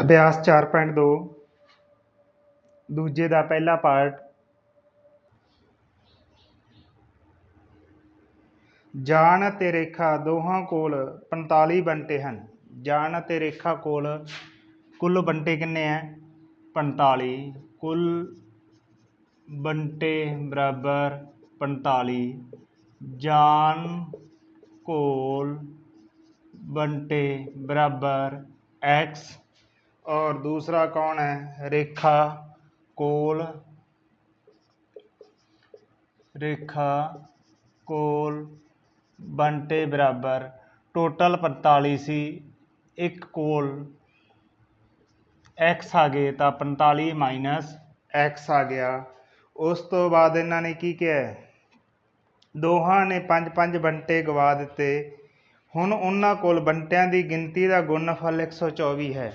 ਅਭਿਆਸ 4.2 ਦੂਜੇ ਦਾ ਪਹਿਲਾ ਪਾਰਟ ਜਾਨ ਅਤੇ ਰੇਖਾ ਦੋਹਾਂ ਕੋਲ 45 ਬੰਟੇ ਹਨ। ਜਾਨ ਅਤੇ ਰੇਖਾ ਕੋਲ ਕੁੱਲ ਬੰਟੇ ਕਿੰਨੇ ਹੈ 45 ਕੁੱਲ ਬੰਟੇ ਬਰਾਬਰ 45 ਜਾਨ ਕੋਲ ਬੰਟੇ ਬਰਾਬਰ x और दूसरा कौन है रेखा कोल रेखा कोल ਬੰਟੇ ਬਰਾਬਰ ਟੋਟਲ 45 ਸੀ ਇੱਕ ਕੋਲ x ਆ ਗਏ ਤਾਂ 45 ਮਾਈਨਸ x ਆ ਗਿਆ ਉਸ ਤੋਂ ਬਾਅਦ ਇਹਨਾਂ ਨੇ ਕੀ ਕਿਹਾ ਹੈ? ਦੋਹਾਂ ਨੇ ਪੰਜ ਪੰਜ ਬੰਟੇ ਗਵਾ ਦਿੱਤੇ ਹੁਣ ਉਹਨਾਂ ਕੋਲ ਬੰਟਿਆਂ ਦੀ ਗਿਣਤੀ ਦਾ ਗੁਣਨਫਲ 124 ਹੈ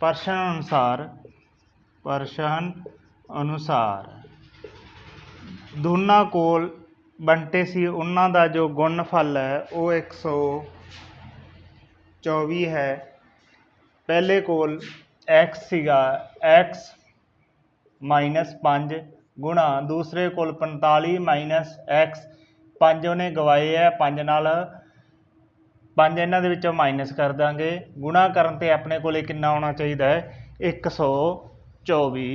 ਪ੍ਰਸ਼ਨ ਅਨੁਸਾਰ ਪ੍ਰਸ਼ਨ ਅਨੁਸਾਰ। ਦੋਨਾਂ ਕੋਲ ਬੰਟੇ ਸੀ, ਉਹਨਾਂ ਦਾ ਜੋ ਗੁਣਨਫਲ ਹੈ, ਉਹ 124 ਹੈ। ਪਹਿਲੇ ਕੋਲ x ਸੀਗਾ, x ਮਾਈਨਸ 5 ਗੁਣਾ, ਦੂਸਰੇ ਕੋਲ 45 ਮਾਈਨਸ x ਪੰਜ ਉਹਨੇ ਗਵਾਏ ਹੈ, ਪੰਜ ਨਾਲ ਪੰਜ ਇਹਨਾਂ ਦੇ ਵਿੱਚੋਂ ਮਾਈਨਸ ਕਰ ਦਾਂਗੇ। ਗੁਣਾ ਕਰਨ ਤੇ ਆਪਣੇ ਕੋਲੇ ਕਿੰਨਾ ਆਉਣਾ ਚਾਹੀਦਾ ਹੈ? 124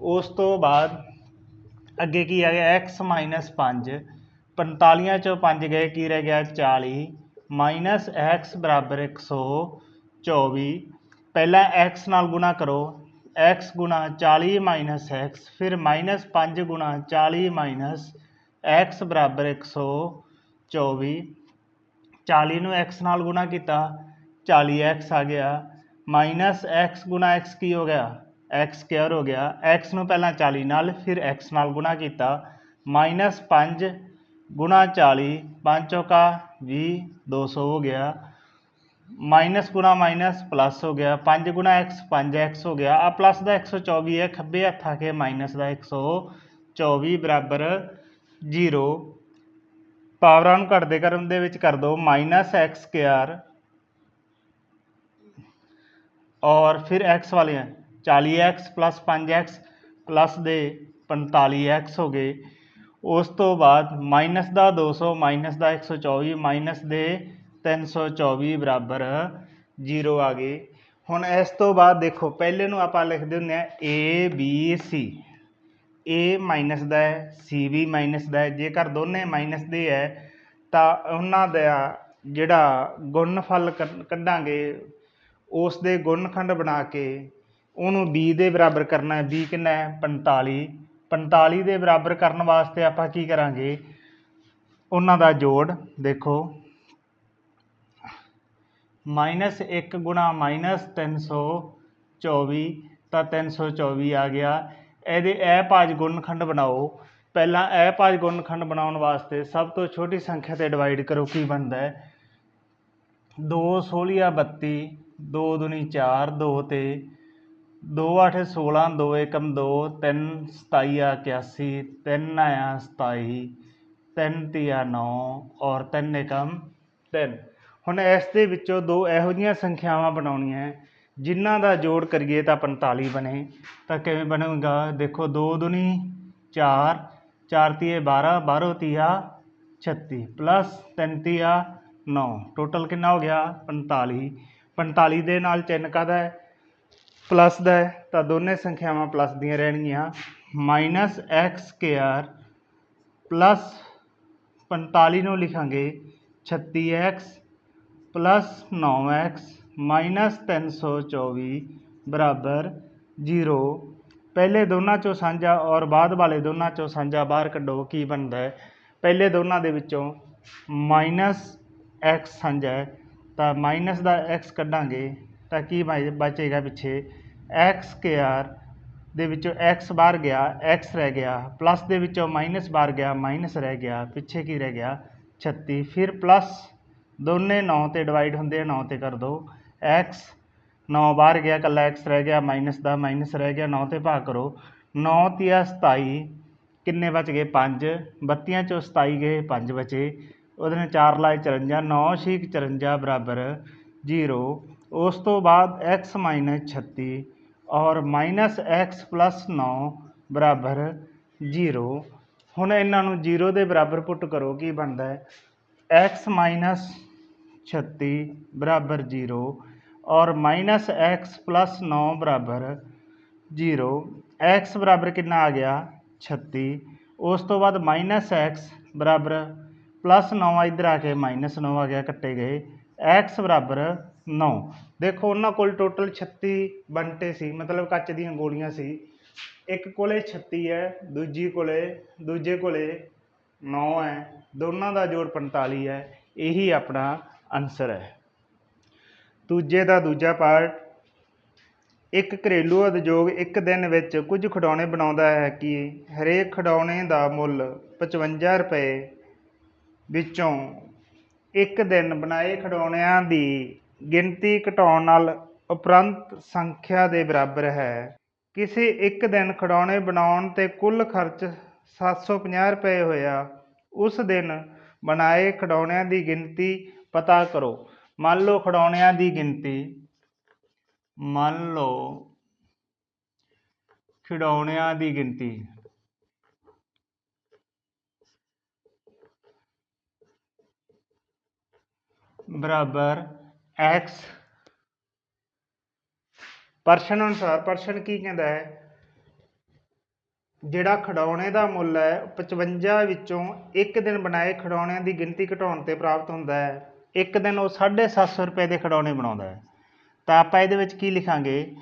ਉਸ ਤੋਂ ਬਾਅਦ ਅੱਗੇ ਕੀ ਆ ਗਿਆ? x ਮਾਈਨਸ 5 45 ਚੋਂ 5 ਗਏ, ਕੀ ਰਹਿ ਗਿਆ? 40 ਮਾਈਨਸ x ਬਰਾਬਰ 124 ਪਹਿਲਾਂ x ਨਾਲ ਗੁਣਾ ਕਰੋ। x ਗੁਣਾ 40 ਮਾਈਨਸ x, ਫਿਰ ਮਾਈਨਸ 5 ਗੁਣਾ 40 ਮਾਈਨਸ x ਬਰਾਬਰ 124 40 ਨੂੰ x ਨਾਲ ਗੁਣਾ ਕੀਤਾ 40x ਆ ਗਿਆ ਮਾਈਨਸ x ਗੁਣਾ x ਕੀ ਹੋ ਗਿਆ? x ਸਕੁਅਰ ਹੋ ਗਿਆ। x ਨੂੰ ਪਹਿਲਾਂ 40 ਨਾਲ, ਫਿਰ x ਨਾਲ ਗੁਣਾ ਕੀਤਾ। ਮਾਈਨਸ 5 ਗੁਣਾ 40 5 ਚੌਕਾ 20 200 ਹੋ ਗਿਆ। ਮਾਈਨਸ ਗੁਣਾ ਮਾਈਨਸ ਪਲੱਸ ਹੋ ਗਿਆ। 5 ਗੁਣਾ x 5x ਹੋ ਗਿਆ। ਆ ਪਲੱਸ ਦਾ 124 ਹੈ। ਖੱਬੇ ਹੱਥ ਆ ਕੇ ਮਾਈਨਸ ਦਾ 124 ਬਰਾਬਰ 0 ਪਾਵਰਾਂ ਨੂੰ ਘਟਦੇ ਕਰਮ ਦੇ ਵਿੱਚ ਕਰ ਦਿਓ ਮਾਈਨਸ ਐਕਸ ਸਕੁਅਰ ਔਰ ਫਿਰ x ਵਾਲੇ ਹੈ 40x ਪਲੱਸ 5x ਪਲੱਸ ਦੇ 45x ਹੋ ਗਏ। ਉਸ ਤੋਂ ਬਾਅਦ ਮਾਈਨਸ ਦਾ 200 ਮਾਈਨਸ ਦਾ 124 ਮਾਈਨਸ ਦੇ 324 ਬਰਾਬਰ 0 ਆ ਗਏ। ਹੁਣ ਇਸ ਤੋਂ ਬਾਅਦ ਦੇਖੋ, ਪਹਿਲੇ ਨੂੰ ਆਪਾਂ ਲਿਖਦੇ ਹੁੰਦੇ ਆ a, b, c ਏ ਮਾਈਨਸ ਦਾ ਹੈ, c ਵੀ ਮਾਈਨਸ ਦਾ ਹੈ, ਜੇਕਰ ਦੋਨੇ ਮਾਈਨਸ ਦੇ ਹੈ, ਤਾਂ ਉਹਨਾਂ ਦਾ ਜਿਹੜਾ ਗੁਣਨਫਲ ਕੱਢ- ਕੱਢਾਂਗੇ, ਉਸ ਦੇ ਗੁਣਨਖੰਡ ਬਣਾ ਕੇ ਉਹਨੂੰ b ਦੇ ਬਰਾਬਰ ਕਰਨਾ ਹੈ। B ਕਿੰਨਾ ਹੈ? 45 45 ਦੇ ਬਰਾਬਰ ਕਰਨ ਵਾਸਤੇ ਆਪਾਂ ਕੀ ਕਰਾਂਗੇ? ਉਹਨਾਂ ਦਾ ਜੋੜ ਦੇਖੋ। ਮਾਈਨਸ 1 ਗੁਣਾ ਮਾਈਨਸ 324 ਤਾਂ 324 ਆ ਗਿਆ। ਇਹਦੇ ਇਹ ਭਾਜ ਗੁਣਨਖੰਡ ਬਣਾਓ। ਪਹਿਲਾਂ ਇਹ ਭਾਜ ਗੁਣਨਖੰਡ ਬਣਾਉਣ ਵਾਸਤੇ ਸਭ ਤੋਂ ਛੋਟੀ ਸੰਖਿਆ ਤੇ ਡਿਵਾਈਡ ਕਰੋ ਕੀ ਬਣਦਾ ਹੈ? 2 16 32 2 ਦੁਨੀ 4 2 ਤੇ 2 8 16 2 ਏਕਮ 2 3 27 ਆ 81 3 ਆਇਆ 27 3 ਤੀਆ 9 ਔਰ 3 ਏਕਮ 3 ਹੁਣ ਇਸ ਦੇ ਵਿੱਚੋਂ ਦੋ ਇਹੋ ਜਿਹੀਆਂ ਸੰਖਿਆਵਾਂ ਬਣਾਉਣੀਆਂ ਹੈ, ਜਿਨ੍ਹਾਂ ਦਾ ਜੋੜ ਕਰੀਏ ਤਾਂ 45 ਬਣੇ। ਤਾਂ ਕਿਵੇਂ ਬਣੇਗਾ? ਦੇਖੋ 2 ਦੁਨੀ 4 4 ਤੀਏ 12 12 ਤੀਆ 36 ਪਲੱਸ 3 ਤੀਆ 9 ਟੋਟਲ ਕਿੰਨਾ ਹੋ ਗਿਆ? 45 45 ਦੇ ਨਾਲ ਚਿੰਨ੍ਹ ਕਾਹਦਾ ਹੈ? ਪਲੱਸ ਦਾ ਹੈ। ਤਾਂ ਦੋਨੇ ਸੰਖਿਆਵਾਂ ਪਲੱਸ ਦੀਆਂ ਰਹਿਣਗੀਆਂ। ਮਾਈਨਸ ਐਕਸ ਸਕੁਅਰ ਪਲੱਸ 45 ਨੂੰ ਲਿਖਾਂਗੇ। 36x ਪਲੱਸ 9x ਮਾਈਨਸ 324 ਬਰਾਬਰ ਜ਼ੀਰੋ ਪਹਿਲੇ ਦੋਨਾਂ ਚੋਂ ਸਾਂਝਾ ਔਰ ਬਾਅਦ ਵਾਲੇ ਦੋਨਾਂ ਚੋਂ ਸਾਂਝਾ ਬਾਹਰ ਕੱਢੋ ਕੀ ਬਣਦਾ ਹੈ ਪਹਿਲੇ ਦੋਨਾਂ ਦੇ ਵਿੱਚੋਂ ਮਾਈਨਸ ਐਕਸ ਸਾਂਝਾ ਹੈ ਤਾਂ ਮਾਈਨਸ ਦਾ ਐਕਸ ਕੱਢਾਂਗੇ ਤਾਂ ਕੀ ਬਚੇਗਾ ਪਿੱਛੇ ਐਕਸ ਕੇ ਆਰ ਦੇ ਵਿੱਚੋਂ x ਬਾਹਰ ਗਿਆ x ਰਹਿ ਗਿਆ ਪਲੱਸ ਦੇ ਵਿੱਚੋਂ ਮਾਈਨਸ ਬਾਹਰ ਗਿਆ ਮਾਈਨਸ ਰਹਿ ਗਿਆ ਪਿੱਛੇ ਕੀ ਰਹਿ ਗਿਆ 36 ਫਿਰ ਪਲੱਸ ਦੋਨੇ 9 ਤੇ ਡਿਵਾਈਡ ਹੁੰਦੇ ਆ 9 ਤੇ ਕਰ ਦਿਓ x 9 ਬਾਹਰ ਗਿਆ ਕੱਲਾ x ਰਹਿ ਗਿਆ, ਮਾਈਨਸ ਦਾ ਮਾਈਨਸ ਰਹਿ ਗਿਆ 9 ਤੇ ਭਾਗ ਕਰੋ। 9 ਤੀਆ 27 ਕਿੰਨੇ ਬਚ ਗਏ? 5 ਬੱਤੀਆਂ ਚੋਂ 27 ਗਏ 5 ਬਚੇ। ਉਹਦੇ ਨਾਲ 4 ਲਾਏ 54 9 ਛੀਕ 54 ਬਰਾਬਰ 0 ਉਸ ਤੋਂ ਬਾਅਦ x 36 ਔਰ ਮਾਈਨਸ x 9 ਬਰਾਬਰ 0 ਹੁਣ ਇਹਨਾਂ ਨੂੰ 0 ਦੇ ਬਰਾਬਰ ਪੁੱਟ ਕਰੋ, ਕੀ ਬਣਦਾ ਹੈ? X 36 ਬਰਾਬਰ 0 ਔਰ ਮਾਈਨਸ x 9 ਬਰਾਬਰ 0 x ਬਰਾਬਰ ਕਿੰਨਾ ਆ ਗਿਆ? 36 ਉਸ ਤੋਂ ਬਾਅਦ ਮਾਈਨਸ ਐਕਸ ਬਰਾਬਰ ਪਲੱਸ 9 ਇੱਧਰ ਆ ਕੇ ਮਾਈਨਸ 9 ਆ ਗਿਆ, ਕੱਟੇ ਗਏ। ਐਕਸ ਬਰਾਬਰ 9 ਦੇਖੋ, ਉਹਨਾਂ ਕੋਲ ਟੋਟਲ 36 ਬੰਟੇ ਸੀ, ਮਤਲਬ ਕੱਚ ਦੀਆਂ ਗੋਲੀਆਂ ਸੀ। ਇੱਕ ਕੋਲੇ 36 ਹੈ, ਦੂਜੀ ਕੋਲੇ, ਦੂਜੇ ਕੋਲੇ 9 ਹੈ। ਦੋਨਾਂ ਦਾ ਜੋੜ 45 ਹੈ। ਇਹੀ ਆਪਣਾ ਆਨਸਰ ਹੈ। ਦੂਜੇ ਦਾ ਦੂਜਾ ਪਾਰਟ। ਇੱਕ ਘਰੇਲੂ ਉਦਯੋਗ ਇੱਕ ਦਿਨ ਵਿੱਚ ਕੁਝ ਖਿਡੌਣੇ ਬਣਾਉਂਦਾ ਹੈ ਕਿ ਹਰੇਕ ਖਿਡੌਣੇ ਦਾ ਮੁੱਲ 55 ਰੁਪਏ ਵਿੱਚੋਂ ਇੱਕ ਦਿਨ ਬਣਾਏ ਖਿਡੌਣਿਆਂ ਦੀ ਗਿਣਤੀ ਘਟਾਉਣ ਨਾਲ ਉਪਰੰਤ ਸੰਖਿਆ ਦੇ ਬਰਾਬਰ ਹੈ। ਕਿਸੇ ਇੱਕ ਦਿਨ ਖਿਡੌਣੇ ਬਣਾਉਣ ਤੇ ਕੁੱਲ ਖਰਚ 750 ਰੁਪਏ ਹੋਇਆ। ਉਸ ਦਿਨ ਬਣਾਏ ਖਿਡੌਣਿਆਂ ਦੀ ਗਿਣਤੀ ਪਤਾ ਕਰੋ। ਮੰਨ ਲਓ ਖਿਡੌਣਿਆਂ ਦੀ ਗਿਣਤੀ, ਮੰਨ ਲਓ ਖਿਡੌਣਿਆਂ ਦੀ ਗਿਣਤੀ। ਬਰਾਬਰ x ਪਰਸਨ ਅਨੁਸਾਰ, ਪਰਸਨ ਕੀ ਕਹਿੰਦਾ ਹੈ? ਜਿਹੜਾ ਖਿਡੌਣੇ ਦਾ ਮੁੱਲ ਹੈ 55 ਵਿੱਚੋਂ ਇੱਕ ਦਿਨ ਬਣਾਏ ਖਿਡੌਣਿਆਂ ਦੀ ਗਿਣਤੀ ਘਟਾਉਣ ਤੇ ਪ੍ਰਾਪਤ ਹੁੰਦਾ ਹੈ। ਇੱਕ ਦਿਨ ਉਹ 750 ਰੁਪਏ ਦੇ ਖਿਡੌਣੇ ਬਣਾਉਂਦਾ ਹੈ। ਤਾਂ ਆਪਾਂ ਇਹਦੇ ਵਿੱਚ ਕੀ ਲਿਖਾਂਗੇ?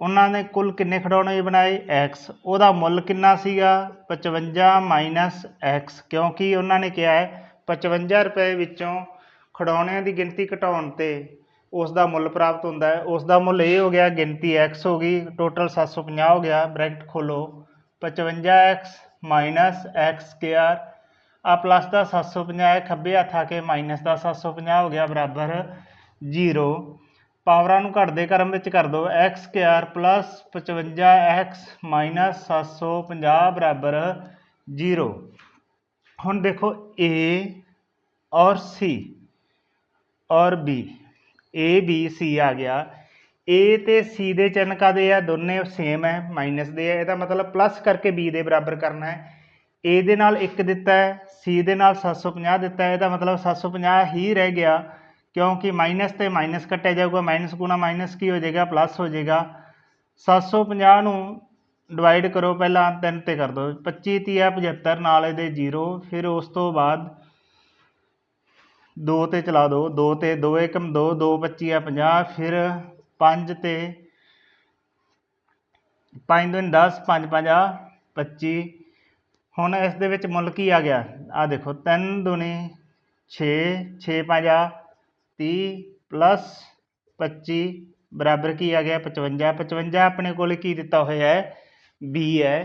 ਉਹਨਾਂ ਨੇ ਕੁੱਲ ਕਿੰਨੇ ਖਿਡੌਣੇ ਬਣਾਏ? X ਉਹਦਾ ਮੁੱਲ ਕਿੰਨਾ ਸੀਗਾ? 55 ਮਾਈਨਸ x ਕਿਉਂਕਿ ਉਹਨਾਂ ਨੇ ਕਿਹਾ ਹੈ 55 ਰੁਪਏ ਵਿੱਚੋਂ ਖਿਡੌਣਿਆਂ ਦੀ ਗਿਣਤੀ ਘਟਾਉਣ ਤੇ ਉਸ ਦਾ ਮੁੱਲ ਪ੍ਰਾਪਤ ਹੁੰਦਾ ਹੈ। ਉਸ ਦਾ ਮੁੱਲ ਇਹ ਹੋ ਗਿਆ, ਗਿਣਤੀ x ਹੋ ਗਈ ਟੋਟਲ 750 ਹੋ ਗਿਆ। ਬ੍ਰੈਕਟ ਖੋਲੋ 55x ਮਾਈਨਸ x ਸਕੁਅਰ ਆ ਪਲੱਸ ਦਾ 750 ਹੈ ਖੱਬੇ ਹੱਥ ਆ ਕੇ ਮਾਈਨਸ ਦਾ 750 ਹੋ ਗਿਆ ਬਰਾਬਰ 0 ਪਾਵਰਾਂ ਨੂੰ ਘਟਦੇ ਕਰਮ ਵਿੱਚ ਕਰ ਦਿਓ x square plus 55x minus 750 ਬਰਾਬਰ 0 ਹੁਣ ਦੇਖੋ a ਔਰ c ਔਰ b a, b, c ਆ ਗਿਆ। a ਤੇ c ਦੇ ਚਿੰਨ੍ਹ ਕਾਦੇ ਆ? ਦੋਨੇ ਸੇਮ ਹੈ ਮਾਈਨਸ ਦੇ ਆ। ਇਹਦਾ ਮਤਲਬ ਪਲੱਸ ਕਰਕੇ b ਦੇ ਬਰਾਬਰ ਕਰਨਾ ਹੈ। A ਦੇ ਨਾਲ 1 ਦਿੱਤਾ ਹੈ, c ਦੇ ਨਾਲ 750 ਦਿੱਤਾ ਹੈ। ਇਹਦਾ ਮਤਲਬ 750 ਹੀ ਰਹਿ ਗਿਆ, ਕਿਉਂਕਿ ਮਾਈਨਸ ਤੇ ਮਾਈਨਸ ਕੱਟਿਆ ਜਾਊਗਾ ਮਾਈਨਸ ਗੁਣਾ ਮਾਈਨਸ ਕੀ ਹੋ ਜਾਏਗਾ ਪਲੱਸ ਹੋ ਜਾਏਗਾ। 750 ਨੂੰ ਡਿਵਾਈਡ ਕਰੋ ਪਹਿਲਾਂ 3 ਤੇ ਕਰ ਦਿਓ। 25 ਆ 75 ਨਾਲ ਇਹਦੇ 0 ਫਿਰ ਉਸ ਤੋਂ ਬਾਅਦ 2 ਤੇ ਚਲਾ ਦਿਓ। 2 ਤੇ 2 ਏਕਮ 2 2 25 ਆ 50 ਫਿਰ 5 ਤੇ 5 ਦੁਨੀ 10 5 5 ਆ 25 ਹੁਣ ਇਸ ਦੇ ਵਿੱਚ ਮੁੱਲ ਕੀ ਆ ਗਿਆ? ਆ ਦੇਖੋ 3 ਦੁਨੀ 6 6 5 ਆ 30 ਪਲੱਸ 25 ਬਰਾਬਰ ਕੀ ਆ ਗਿਆ? 55 55 ਆਪਣੇ ਕੋਲ ਕੀ ਦਿੱਤਾ ਹੋਇਆ ਹੈ? B ਹੈ।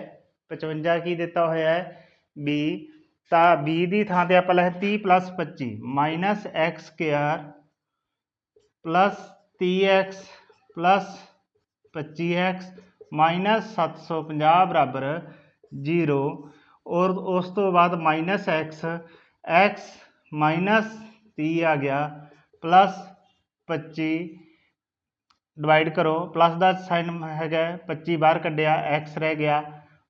55 ਕੀ ਦਿੱਤਾ ਹੋਇਆ ਹੈ? B ਤਾਂ b ਦੀ ਥਾਂ ਤੇ ਆਪਾਂ ਲਿਖ 30 plus 25 minus x square plus 30x plus 25x minus 750 ਬਰਾਬਰ 0 ਔਰ ਉਸ ਤੋਂ ਬਾਅਦ ਮਾਈਨਸ ਐਕਸ ਐਕਸ ਮਾਈਨਸ 30 ਆ ਗਿਆ ਪਲੱਸ 25 ਡਿਵਾਈਡ ਕਰੋ ਪਲੱਸ ਦਾ ਸਾਈਨ ਹੈਗਾ 25 ਬਾਹਰ ਕੱਢਿਆ ਐਕਸ ਰਹਿ ਗਿਆ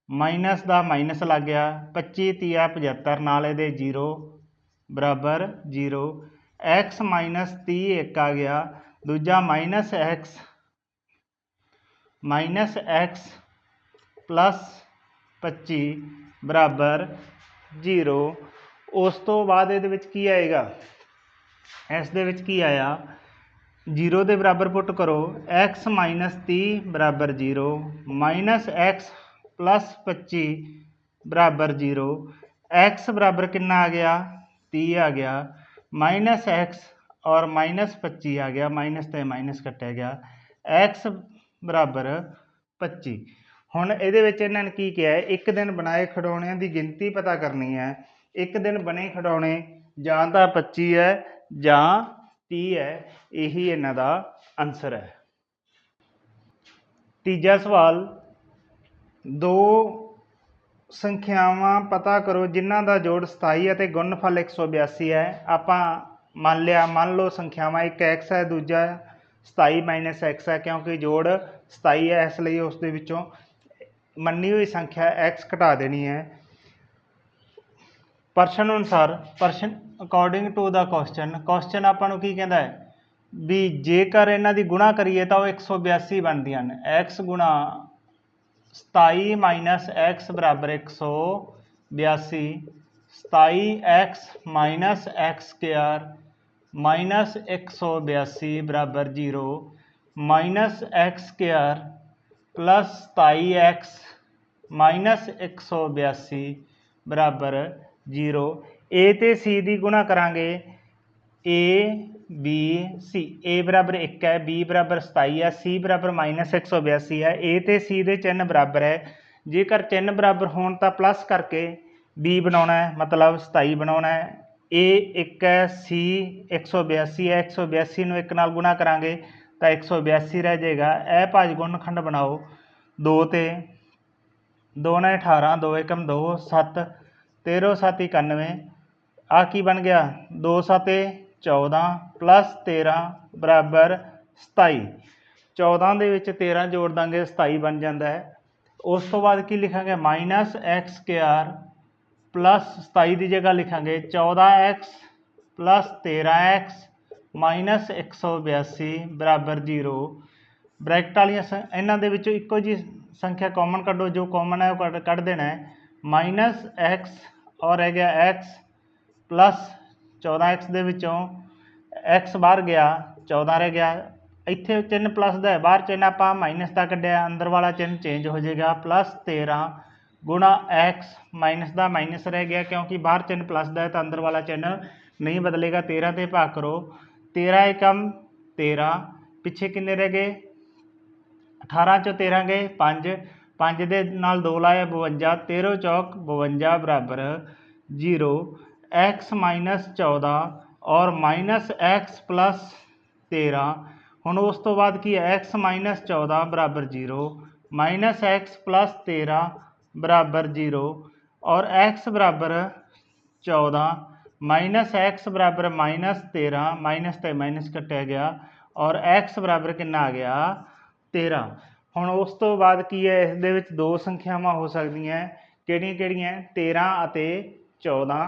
ਮਾਈਨਸ ਦਾ ਮਾਈਨਸ ਲੱਗ ਗਿਆ 25 ਤੀਆ 75 ਨਾਲ ਇਹਦੇ 0 ਬਰਾਬਰ 0 x ਮਾਈਨਸ 30 ਇੱਕ ਆ ਗਿਆ, ਦੂਜਾ minus x minus x plus 25 ਬਰਾਬਰ 0 ਉਸ ਤੋਂ ਬਾਅਦ ਇਹਦੇ ਵਿੱਚ ਕੀ ਆਏਗਾ? ਇਸ ਦੇ ਵਿੱਚ ਕੀ ਆਇਆ? 0 ਦੇ ਬਰਾਬਰ ਪੁੱਟ ਕਰੋ। x ਮਾਈਨਸ 30 ਬਰਾਬਰ 0 ਮਾਈਨਸ x ਪਲੱਸ 25 ਬਰਾਬਰ 0 x ਬਰਾਬਰ ਕਿੰਨਾ ਆ ਗਿਆ? 30 ਆ ਗਿਆ। ਮਾਈਨਸ x ਔਰ ਮਾਈਨਸ 25 ਆ ਗਿਆ। ਮਾਈਨਸ ਤੇ ਮਾਈਨਸ ਕੱਟਿਆ ਗਿਆ। x ਬਰਾਬਰ 25 ਹੁਣ ਇਹਦੇ ਵਿੱਚ ਇਹਨਾਂ ਨੇ ਕੀ ਕਿਹਾ ਹੈ? ਇੱਕ ਦਿਨ ਬਣਾਏ ਖਿਡੌਣਿਆਂ ਦੀ ਗਿਣਤੀ ਪਤਾ ਕਰਨੀ ਹੈ। ਇੱਕ ਦਿਨ ਬਣੇ ਖਿਡੌਣੇ ਜਾਂ ਤਾਂ 25 ਹੈ ਜਾਂ 30 ਹੈ। ਇਹੀ ਇਹਨਾਂ ਦਾ ਆਨਸਰ ਹੈ। ਤੀਜਾ ਸਵਾਲ, ਦੋ ਸੰਖਿਆਵਾਂ ਪਤਾ ਕਰੋ ਜਿਨ੍ਹਾਂ ਦਾ ਜੋੜ 27 ਅਤੇ ਗੁਣਨਫਲ 182 ਹੈ। ਆਪਾਂ ਮੰਨ ਲਿਆ, ਮੰਨ ਲਓ ਸੰਖਿਆਵਾਂ ਇੱਕ x ਹੈ, ਦੂਜਾ 27 ਮਾਈਨਸ x ਹੈ ਕਿਉਂਕਿ ਜੋੜ 27 ਹੈ ਇਸ ਲਈ ਉਸ ਦੇ ਵਿੱਚੋਂ ਮੰਨੀ ਹੋਈ ਸੰਖਿਆ x ਘਟਾ ਦੇਣੀ ਹੈ। ਪ੍ਰਸ਼ਨ ਅਨੁਸਾਰ, ਪ੍ਰਸ਼ਨ ਅਕੋਰਡਿੰਗ ਟੂ ਦਾ ਕੁਐਸਚਨ ਕੁਐਸਚਨ ਆਪਾਂ ਨੂੰ ਕੀ ਕਹਿੰਦਾ ਹੈ? ਵੀ ਜੇਕਰ ਇਹਨਾਂ ਦੀ ਗੁਣਾ ਕਰੀਏ ਤਾਂ ਉਹ 182 ਬਣਦੀਆਂ ਨੇ। X ਗੁਣਾ 27 ਮਾਈਨਸ x ਬਰਾਬਰ 182 27x minus x square minus 182 ਬਰਾਬਰ 0 minus x square plus 27x minus 182 ਬਰਾਬਰ 0 a ਤੇ c ਦੀ ਗੁਣਾ ਕਰਾਂਗੇ। A, b, c a ਬਰਾਬਰ 1 ਹੈ, b ਬਰਾਬਰ 27 ਹੈ, c ਬਰਾਬਰ ਮਾਈਨਸ 182 ਹੈ। A ਤੇ c ਦੇ ਚਿੰਨ੍ਹ ਬਰਾਬਰ ਹੈ। ਜੇਕਰ ਚਿੰਨ੍ਹ ਬਰਾਬਰ ਹੋਣ ਤਾਂ ਪਲੱਸ ਕਰਕੇ b ਬਣਾਉਣਾ ਹੈ, ਮਤਲਬ 27 ਬਣਾਉਣਾ ਹੈ। A 1 ਹੈ, c 182 ਹੈ। 182 ਨੂੰ 1 ਨਾਲ ਗੁਣਾ ਕਰਾਂਗੇ। ਤਾਂ 182 ਰਹਿ ਜਾਏਗਾ। ਇਹ ਭਾਜ ਗੁਣਨਖੰਡ ਬਣਾਓ। 2 ਤੇ 2 ਨਾਲ 18 2 ਏਕਮ 2 7 13 7 91 ਆ ਕੀ ਬਣ ਗਿਆ? 2 7 14 ਪਲੱਸ 13 ਬਰਾਬਰ 27 14 ਦੇ ਵਿੱਚ 13 ਜੋੜ ਦਾਂਗੇ 27 ਬਣ ਜਾਂਦਾ ਹੈ। ਉਸ ਤੋਂ ਬਾਅਦ ਕੀ ਲਿਖਾਂਗੇ? ਮਾਈਨਸ ਐਕਸ ਕੇ ਆਰ ਪਲੱਸ 27 ਦੀ ਜਗ੍ਹਾ ਲਿਖਾਂਗੇ। 14x ਪਲੱਸ 13x ਮਾਈਨਸ 182 ਬਰਾਬਰ 0 ਬ੍ਰੈਕਟ ਵਾਲੀਆਂ ਸ- ਇਹਨਾਂ ਦੇ ਵਿੱਚੋਂ ਇੱਕੋ ਜੀ ਸੰਖਿਆ ਕਾਮਨ ਕੱਢੋ, ਜੋ ਕਾਮਨ ਹੈ ਉਹ ਕੱਢ ਕੱਢ ਦੇਣਾ ਹੈ। ਮਾਈਨਸ x ਔਰ ਰਹਿ ਗਿਆ x ਪਲੱਸ 14x ਦੇ ਵਿੱਚੋਂ x ਬਾਹਰ ਗਿਆ 14 ਰਹਿ ਗਿਆ। ਇੱਥੇ ਚਿੰਨ੍ਹ ਪਲੱਸ ਦਾ ਹੈ, ਬਾਹਰ ਚਿੰਨ੍ਹ ਆਪਾਂ ਮਾਈਨਸ ਦਾ ਕੱਢਿਆ, ਅੰਦਰ ਵਾਲਾ ਚਿੰਨ੍ਹ ਚੇਂਜ ਹੋ ਜਾਏਗਾ, ਪਲੱਸ 13 ਗੁਣਾ x ਮਾਈਨਸ ਦਾ ਮਾਈਨਸ ਰਹਿ ਗਿਆ, ਕਿਉਂਕਿ ਬਾਹਰ ਚਿੰਨ੍ਹ ਪਲੱਸ ਦਾ ਹੈ ਤਾਂ ਅੰਦਰ ਵਾਲਾ ਚਿੰਨ੍ਹ ਨਹੀਂ ਬਦਲੇਗਾ। 13 ਤੇ ਭਾਗ ਕਰੋ 13 ਏਕਮ 13 ਪਿੱਛੇ ਕਿੰਨੇ ਰਹਿ ਗਏ? 18 ਚੋਂ 13 ਗਏ 5 5 ਦੇ ਨਾਲ 2 ਲਾਇਆ 52 13 ਚੌਕ 52 ਬਰਾਬਰ 0 x ਮਾਈਨਸ 14 ਔਰ ਮਾਈਨਸ x ਪਲੱਸ 13 ਹੁਣ ਉਸ ਤੋਂ ਬਾਅਦ ਕੀ ਹੈ? x ਮਾਈਨਸ 14 ਬਰਾਬਰ 0 ਮਾਈਨਸ x ਪਲੱਸ 13 ਬਰਾਬਰ 0 ਔਰ x ਬਰਾਬਰ 14 ਮਾਈਨਸ x ਬਰਾਬਰ ਮਾਈਨਸ 13 ਮਾਈਨਸ ਤੇ ਮਾਈਨਸ ਕੱਟਿਆ ਗਿਆ ਔਰ x ਬਰਾਬਰ ਕਿੰਨਾ ਆ ਗਿਆ 13 ਹੁਣ ਉਸ ਤੋਂ ਬਾਅਦ ਕੀ ਹੈ ਇਸ ਦੇ ਵਿੱਚ ਦੋ ਸੰਖਿਆਵਾਂ ਹੋ ਸਕਦੀਆਂ ਕਿਹੜੀਆਂ ਕਿਹੜੀਆਂ 13 ਅਤੇ 14